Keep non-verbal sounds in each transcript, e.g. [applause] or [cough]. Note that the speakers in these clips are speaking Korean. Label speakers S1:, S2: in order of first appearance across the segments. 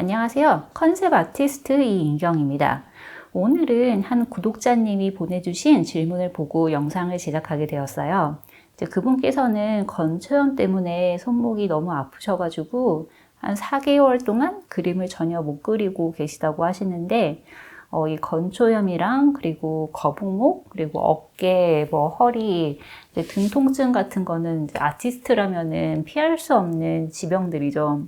S1: 안녕하세요. 컨셉 아티스트 이인경입니다. 오늘은 한 구독자님이 보내주신 질문을 보고 영상을 제작하게 되었어요. 그분께서는 건초염 때문에 손목이 너무 아프셔가지고 한 4개월 동안 그림을 전혀 못 그리고 계시다고 하시는데 어, 이 건초염이랑 그리고 거북목 그리고 어깨 뭐 허리 등 통증 같은 거는 아티스트라면은 피할 수 없는 지병들이죠.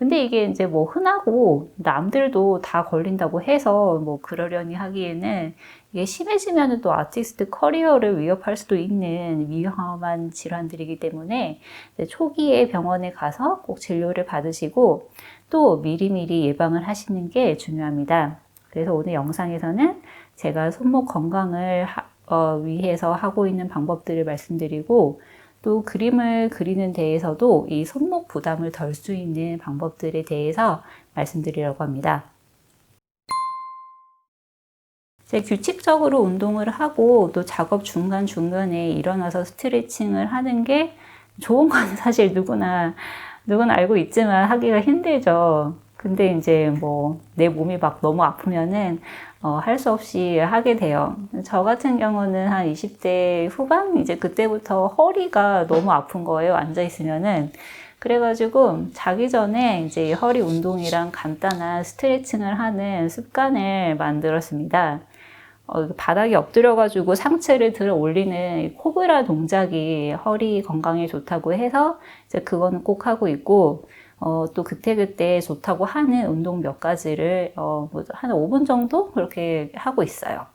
S1: 근데 이게 이제 뭐 흔하고 남들도 다 걸린다고 해서 뭐 그러려니 하기에는 이게 심해지면은 또 아티스트 커리어를 위협할 수도 있는 위험한 질환들이기 때문에 초기에 병원에 가서 꼭 진료를 받으시고 또 미리미리 예방을 하시는 게 중요합니다. 그래서 오늘 영상에서는 제가 손목 건강을 하, 어, 위해서 하고 있는 방법들을 말씀드리고 또 그림을 그리는 데에서도 이 손목 부담을 덜 수 있는 방법들에 대해서 말씀드리려고 합니다. 제 규칙적으로 운동을 하고 또 작업 중간중간에 일어나서 스트레칭을 하는 게 좋은 건 사실 누구나 누구나 알고 있지만 하기가 힘들죠. 근데 이제 뭐 내 몸이 막 너무 아프면은 어, 할 수 없이 하게 돼요. 저 같은 경우는 한 20대 후반 이제 그때부터 허리가 너무 아픈 거예요. 앉아 있으면은 그래가지고 자기 전에 이제 허리 운동이랑 간단한 스트레칭을 하는 습관을 만들었습니다. 어, 바닥에 엎드려가지고 상체를 들어 올리는 코브라 동작이 허리 건강에 좋다고 해서 이제 그거는 꼭 하고 있고 어, 또 그때그때 좋다고 하는 운동 몇 가지를 어, 뭐한 5분 정도 그렇게 하고 있어요.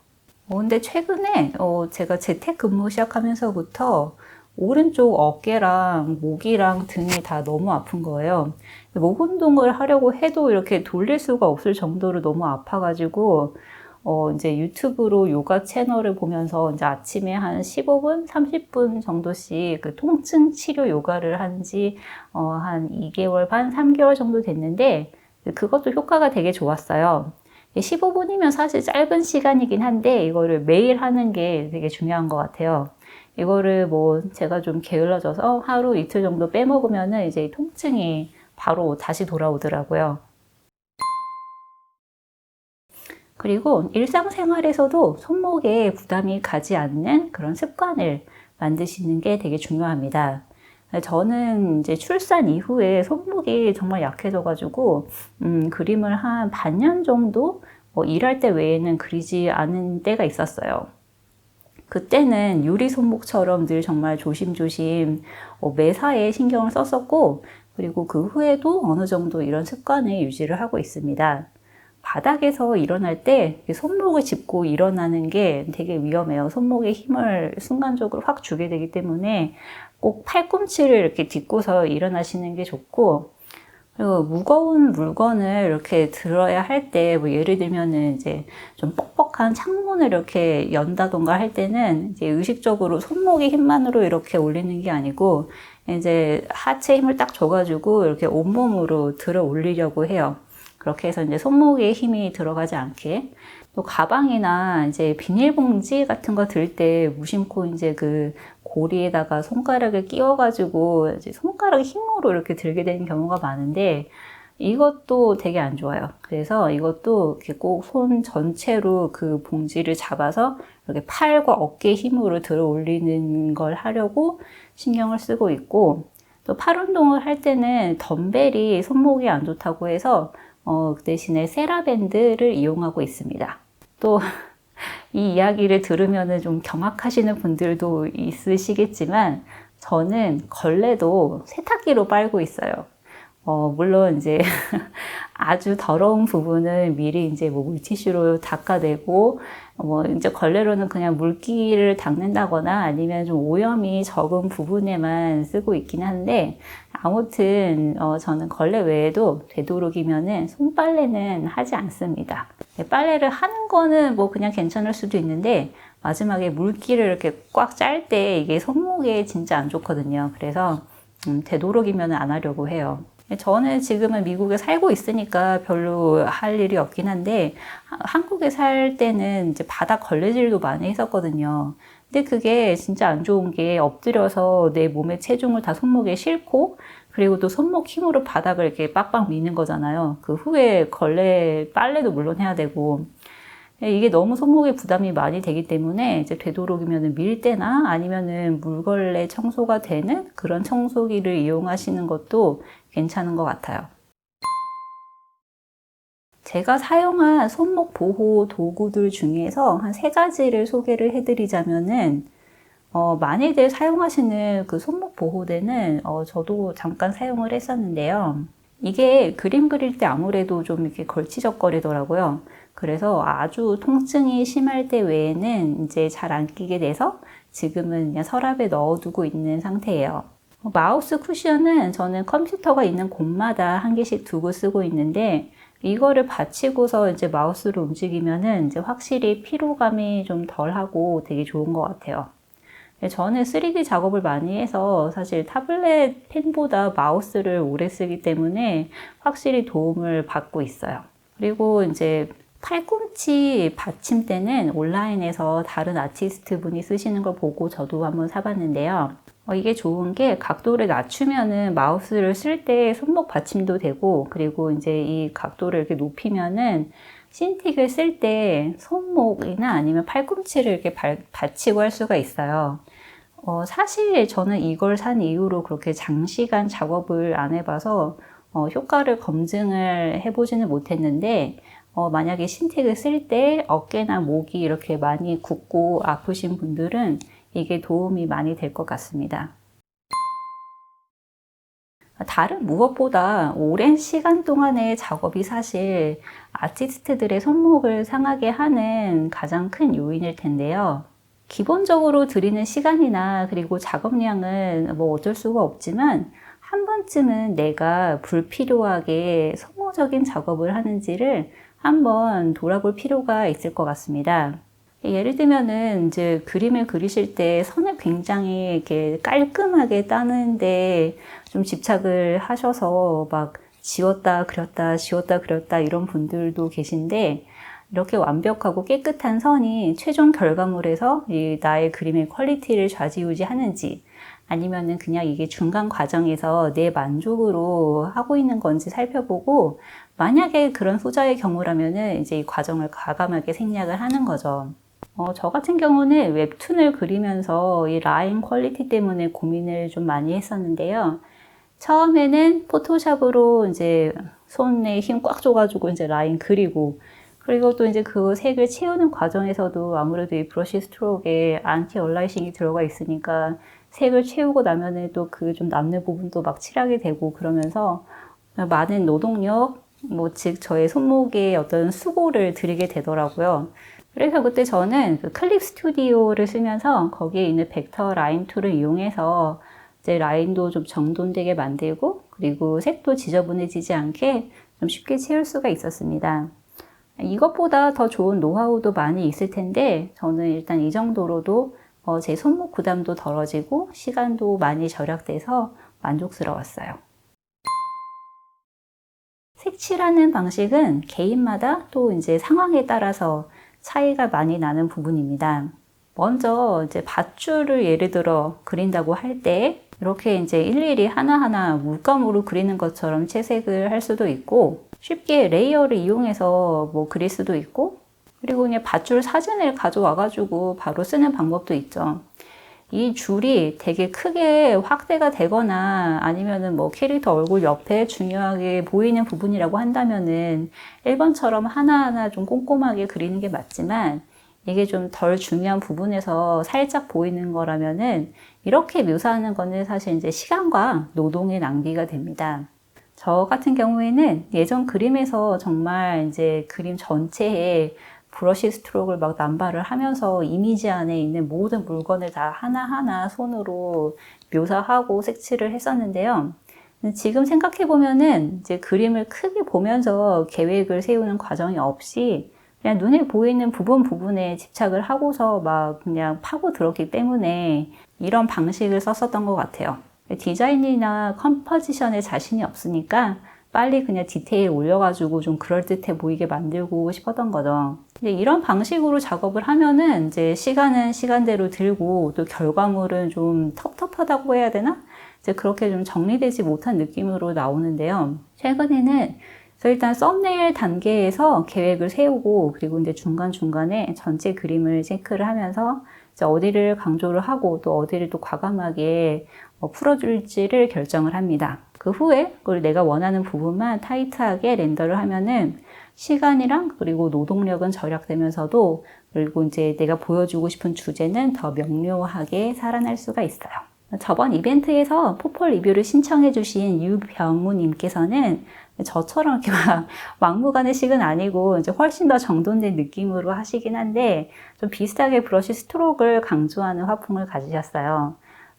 S1: 어, 근데 최근에 어, 제가 재택 근무 시작하면서부터 오른쪽 어깨랑 목이랑 등이 다 너무 아픈 거예요. 목 운동을 하려고 해도 이렇게 돌릴 수가 없을 정도로 너무 아파가지고 어, 이제 유튜브로 요가 채널을 보면서 이제 아침에 한 15분, 30분 정도씩 그 통증 치료 요가를 한 지, 어, 한 2개월 반, 3개월 정도 됐는데, 그것도 효과가 되게 좋았어요. 15분이면 사실 짧은 시간이긴 한데, 이거를 매일 하는 게 되게 중요한 것 같아요. 이거를 뭐 제가 좀 게을러져서 하루 이틀 정도 빼먹으면은 이제 통증이 바로 다시 돌아오더라고요. 그리고 일상생활에서도 손목에 부담이 가지 않는 그런 습관을 만드시는 게 되게 중요합니다. 저는 이제 출산 이후에 손목이 정말 약해져가지고, 음, 그림을 한 반년 정도 뭐 일할 때 외에는 그리지 않은 때가 있었어요. 그때는 유리 손목처럼 늘 정말 조심조심 어, 매사에 신경을 썼었고, 그리고 그 후에도 어느 정도 이런 습관을 유지를 하고 있습니다. 바닥에서 일어날 때 손목을 짚고 일어나는 게 되게 위험해요. 손목에 힘을 순간적으로 확 주게 되기 때문에 꼭 팔꿈치를 이렇게 딛고서 일어나시는 게 좋고, 그리고 무거운 물건을 이렇게 들어야 할 때, 뭐 예를 들면은 이제 좀 뻑뻑한 창문을 이렇게 연다던가 할 때는 이제 의식적으로 손목의 힘만으로 이렇게 올리는 게 아니고, 이제 하체 힘을 딱 줘가지고 이렇게 온몸으로 들어 올리려고 해요. 그렇게 해서 이제 손목에 힘이 들어가지 않게 또 가방이나 이제 비닐봉지 같은 거 들 때 무심코 이제 그 고리에다가 손가락을 끼워가지고 이제 손가락 힘으로 이렇게 들게 되는 경우가 많은데 이것도 되게 안 좋아요. 그래서 이것도 이렇게 꼭 손 전체로 그 봉지를 잡아서 이렇게 팔과 어깨 힘으로 들어 올리는 걸 하려고 신경을 쓰고 있고 또 팔 운동을 할 때는 덤벨이 손목이 안 좋다고 해서 어, 그 대신에 세라밴드를 이용하고 있습니다. 또 [laughs] 이 이야기를 들으면 좀 경악하시는 분들도 있으시겠지만 저는 걸레도 세탁기로 빨고 있어요. 어, 물론 이제 [laughs] 아주 더러운 부분은 미리 이제 뭐 물티슈로 닦아내고 뭐 이제 걸레로는 그냥 물기를 닦는다거나 아니면 좀 오염이 적은 부분에만 쓰고 있긴 한데 아무튼 어 저는 걸레 외에도 되도록이면은 손빨래는 하지 않습니다. 네, 빨래를 하는 거는 뭐 그냥 괜찮을 수도 있는데 마지막에 물기를 이렇게 꽉 짤 때 이게 손목에 진짜 안 좋거든요. 그래서 음, 되도록이면 안 하려고 해요. 저는 지금은 미국에 살고 있으니까 별로 할 일이 없긴 한데 한국에 살 때는 이제 바닥 걸레질도 많이 했었거든요. 근데 그게 진짜 안 좋은 게 엎드려서 내 몸의 체중을 다 손목에 싣고 그리고 또 손목 힘으로 바닥을 이렇게 빡빡 미는 거잖아요. 그 후에 걸레 빨래도 물론 해야 되고 이게 너무 손목에 부담이 많이 되기 때문에 이제 되도록이면 밀 때나 아니면은 물걸레 청소가 되는 그런 청소기를 이용하시는 것도 괜찮은 것 같아요. 제가 사용한 손목 보호 도구들 중에서 한 세 가지를 소개를 해드리자면은 어, 많이들 사용하시는 그 손목 보호대는 어, 저도 잠깐 사용을 했었는데요. 이게 그림 그릴 때 아무래도 좀 이렇게 걸치적거리더라고요. 그래서 아주 통증이 심할 때 외에는 이제 잘 안 끼게 돼서 지금은 그냥 서랍에 넣어두고 있는 상태예요. 어, 마우스 쿠션은 저는 컴퓨터가 있는 곳마다 한 개씩 두고 쓰고 있는데 이거를 받치고서 이제 마우스를 움직이면은 이제 확실히 피로감이 좀 덜하고 되게 좋은 것 같아요. 네, 저는 3D 작업을 많이 해서 사실 타블렛 펜보다 마우스를 오래 쓰기 때문에 확실히 도움을 받고 있어요. 그리고 이제 팔꿈치 받침대는 온라인에서 다른 아티스트 분이 쓰시는 걸 보고 저도 한번 사봤는데요. 어, 이게 좋은 게 각도를 낮추면은 마우스를 쓸 때 손목 받침도 되고 그리고 이제 이 각도를 이렇게 높이면은 신틱을 쓸 때 손목이나 아니면 팔꿈치를 이렇게 발, 받치고 할 수가 있어요. 어, 사실 저는 이걸 산 이후로 그렇게 장시간 작업을 안 해봐서 어, 효과를 검증을 해보지는 못했는데 어, 만약에 신택을 쓸 때 어깨나 목이 이렇게 많이 굽고 아프신 분들은 이게 도움이 많이 될 것 같습니다. 다른 무엇보다 오랜 시간 동안의 작업이 사실 아티스트들의 손목을 상하게 하는 가장 큰 요인일 텐데요. 기본적으로 들이는 시간이나 그리고 작업량은 뭐 어쩔 수가 없지만 한 번쯤은 내가 불필요하게 소모적인 작업을 하는지를 한번 돌아볼 필요가 있을 것 같습니다. 예를 들면은 이제 그림을 그리실 때 선을 굉장히 이렇게 깔끔하게 따는데 좀 집착을 하셔서 막 지웠다 그렸다 지웠다 그렸다 이런 분들도 계신데 이렇게 완벽하고 깨끗한 선이 최종 결과물에서 이 나의 그림의 퀄리티를 좌지우지하는지 아니면은 그냥 이게 중간 과정에서 내 만족으로 하고 있는 건지 살펴보고 만약에 그런 소자의 경우라면은 이제 이 과정을 과감하게 생략을 하는 거죠. 어, 저 같은 경우는 웹툰을 그리면서 이 라인 퀄리티 때문에 고민을 좀 많이 했었는데요. 처음에는 포토샵으로 이제 손에 힘 꽉 줘가지고 이제 라인 그리고 그리고 또 이제 그 색을 채우는 과정에서도 아무래도 이 브러쉬 스트로크에 안티 얼라이싱이 들어가 있으니까 색을 채우고 나면은 또 그 좀 남는 부분도 막 칠하게 되고 그러면서 많은 노동력, 뭐, 즉, 저의 손목에 어떤 수고를 들이게 되더라고요. 그래서 그때 저는 그 클립 스튜디오를 쓰면서 거기에 있는 벡터 라인 툴을 이용해서 이제 라인도 좀 정돈되게 만들고 그리고 색도 지저분해지지 않게 좀 쉽게 채울 수가 있었습니다. 이것보다 더 좋은 노하우도 많이 있을 텐데 저는 일단 이 정도로도 어, 제 손목 부담도 덜어지고 시간도 많이 절약돼서 만족스러웠어요. 색칠하는 방식은 개인마다 또 이제 상황에 따라서 차이가 많이 나는 부분입니다. 먼저 이제 밧줄을 예를 들어 그린다고 할 때 이렇게 이제 일일이 하나하나 물감으로 그리는 것처럼 채색을 할 수도 있고 쉽게 레이어를 이용해서 뭐 그릴 수도 있고 그리고 그냥 밧줄 사진을 가져와 가지고 바로 쓰는 방법도 있죠. 이 줄이 되게 크게 확대가 되거나 아니면은 뭐 캐릭터 얼굴 옆에 중요하게 보이는 부분이라고 한다면은 1번처럼 하나하나 좀 꼼꼼하게 그리는 게 맞지만 이게 좀 덜 중요한 부분에서 살짝 보이는 거라면은 이렇게 묘사하는 거는 사실 이제 시간과 노동의 낭비가 됩니다. 저 같은 경우에는 예전 그림에서 정말 이제 그림 전체에 브러쉬 스트로크를 막 남발을 하면서 이미지 안에 있는 모든 물건을 다 하나하나 손으로 묘사하고 색칠을 했었는데요. 지금 생각해 보면은 이제 그림을 크게 보면서 계획을 세우는 과정이 없이 그냥 눈에 보이는 부분 부분에 집착을 하고서 막 그냥 파고 들었기 때문에 이런 방식을 썼었던 것 같아요. 디자인이나 컴포지션에 자신이 없으니까 빨리 그냥 디테일 올려가지고 좀 그럴듯해 보이게 만들고 싶었던 거죠. 근데 이런 방식으로 작업을 하면은 이제 시간은 시간대로 들고 또 결과물은 좀 텁텁하다고 해야 되나? 이제 그렇게 좀 정리되지 못한 느낌으로 나오는데요. 최근에는 일단 썸네일 단계에서 계획을 세우고 그리고 이제 중간중간에 전체 그림을 체크를 하면서 어디를 강조를 하고 또 어디를 또 과감하게 어, 풀어줄지를 결정을 합니다. 그 후에 그걸 내가 원하는 부분만 타이트하게 렌더를 하면은 시간이랑 그리고 노동력은 절약되면서도 그리고 이제 내가 보여주고 싶은 주제는 더 명료하게 살아날 수가 있어요. 저번 이벤트에서 포폴 리뷰를 신청해 주신 유병우님께서는 저처럼 이렇게 막 [laughs] 막무가내 식은 아니고 이제 훨씬 더 정돈된 느낌으로 하시긴 한데 좀 비슷하게 브러쉬 스트로크를 강조하는 화풍을 가지셨어요.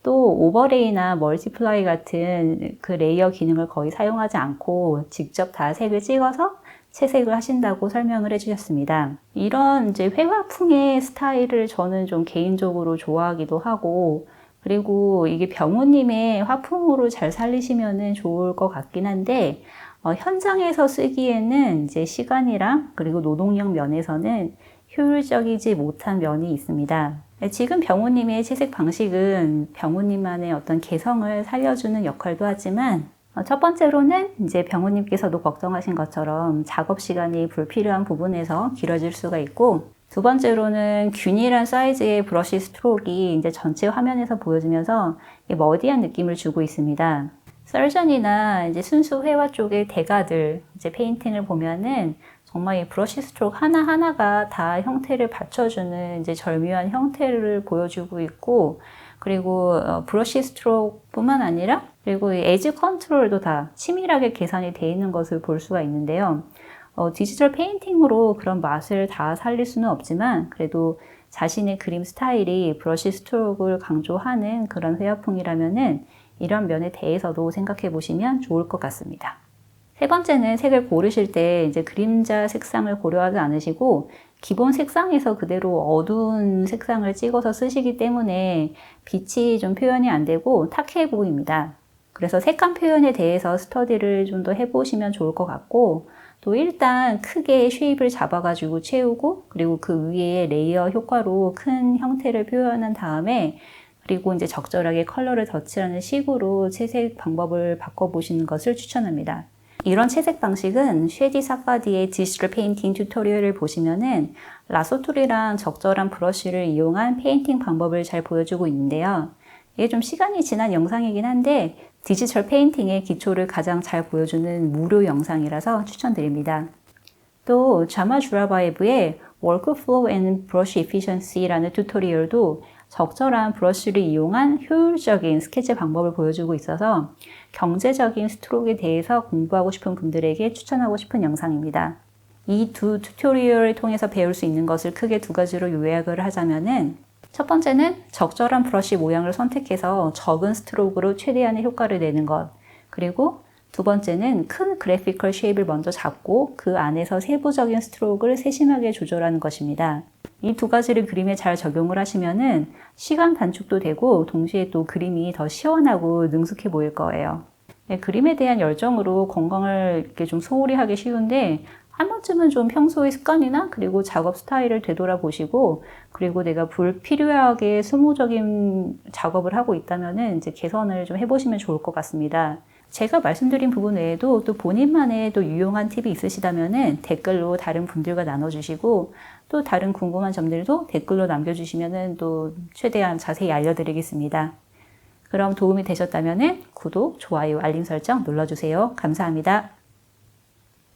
S1: 또 오버레이나 멀티플라이 같은 그 레이어 기능을 거의 사용하지 않고 직접 다 색을 찍어서 채색을 하신다고 설명을 해주셨습니다. 이런 이제 회화풍의 스타일을 저는 좀 개인적으로 좋아하기도 하고 그리고 이게 병우님의 화풍으로 잘 살리시면 좋을 것 같긴 한데 어, 현장에서 쓰기에는 이제 시간이랑 그리고 노동력 면에서는 효율적이지 못한 면이 있습니다. 지금 병우님의 채색 방식은 병우님만의 어떤 개성을 살려주는 역할도 하지만 어, 첫 번째로는 이제 병우님께서도 걱정하신 것처럼 작업 시간이 불필요한 부분에서 길어질 수가 있고 두 번째로는 균일한 사이즈의 브러쉬 스트로크이 이제 전체 화면에서 보여지면서 머디한 느낌을 주고 있습니다. 썰전이나 이제 순수 회화 쪽의 대가들 이제 페인팅을 보면은 정말 이 브러쉬 스트로크 하나하나가 다 형태를 받쳐주는 이제 절묘한 형태를 보여주고 있고 그리고 어, 브러쉬 스트로크뿐만 아니라 그리고 이 에지 컨트롤도 다 치밀하게 계산이 되어 있는 것을 볼 수가 있는데요. 어, 디지털 페인팅으로 그런 맛을 다 살릴 수는 없지만 그래도 자신의 그림 스타일이 브러쉬 스트로크를 강조하는 그런 회화풍이라면은 이런 면에 대해서도 생각해 보시면 좋을 것 같습니다. 세 번째는 색을 고르실 때 이제 그림자 색상을 고려하지 않으시고 기본 색상에서 그대로 어두운 색상을 찍어서 쓰시기 때문에 빛이 좀 표현이 안 되고 탁해 보입니다. 그래서 색감 표현에 대해서 스터디를 좀 더 해보시면 좋을 것 같고 또 일단 크게 쉐입을 잡아가지고 채우고 그리고 그 위에 레이어 효과로 큰 형태를 표현한 다음에 그리고 이제 적절하게 컬러를 덧칠하는 식으로 채색 방법을 바꿔보시는 것을 추천합니다. 이런 채색 방식은 쉐디 사파디의 디지털 페인팅 튜토리얼을 보시면은 라소툴이랑 적절한 브러쉬를 이용한 페인팅 방법을 잘 보여주고 있는데요. 이게 좀 시간이 지난 영상이긴 한데 디지털 페인팅의 기초를 가장 잘 보여주는 무료 영상이라서 추천드립니다. 또 자마 주라바이브의 Workflow and Brush Efficiency라는 튜토리얼도 적절한 브러쉬를 이용한 효율적인 스케치 방법을 보여주고 있어서 경제적인 스트로크에 대해서 공부하고 싶은 분들에게 추천하고 싶은 영상입니다. 이 두 튜토리얼을 통해서 배울 수 있는 것을 크게 두 가지로 요약을 하자면은 첫 번째는 적절한 브러쉬 모양을 선택해서 적은 스트로크로 최대한의 효과를 내는 것. 그리고 두 번째는 큰 그래피컬 쉐입을 먼저 잡고 그 안에서 세부적인 스트로크를 세심하게 조절하는 것입니다. 이 두 가지를 그림에 잘 적용을 하시면은 시간 단축도 되고 동시에 또 그림이 더 시원하고 능숙해 보일 거예요. 네, 그림에 대한 열정으로 건강을 이렇게 좀 소홀히 하기 쉬운데 한 번쯤은 좀 평소의 습관이나 그리고 작업 스타일을 되돌아보시고 그리고 내가 불필요하게 수모적인 작업을 하고 있다면은 이제 개선을 좀 해보시면 좋을 것 같습니다. 제가 말씀드린 부분 외에도 또 본인만의 또 유용한 팁이 있으시다면은 댓글로 다른 분들과 나눠주시고 또 다른 궁금한 점들도 댓글로 남겨주시면은 또 최대한 자세히 알려드리겠습니다. 그럼 도움이 되셨다면은 구독, 좋아요, 알림 설정 눌러주세요. 감사합니다.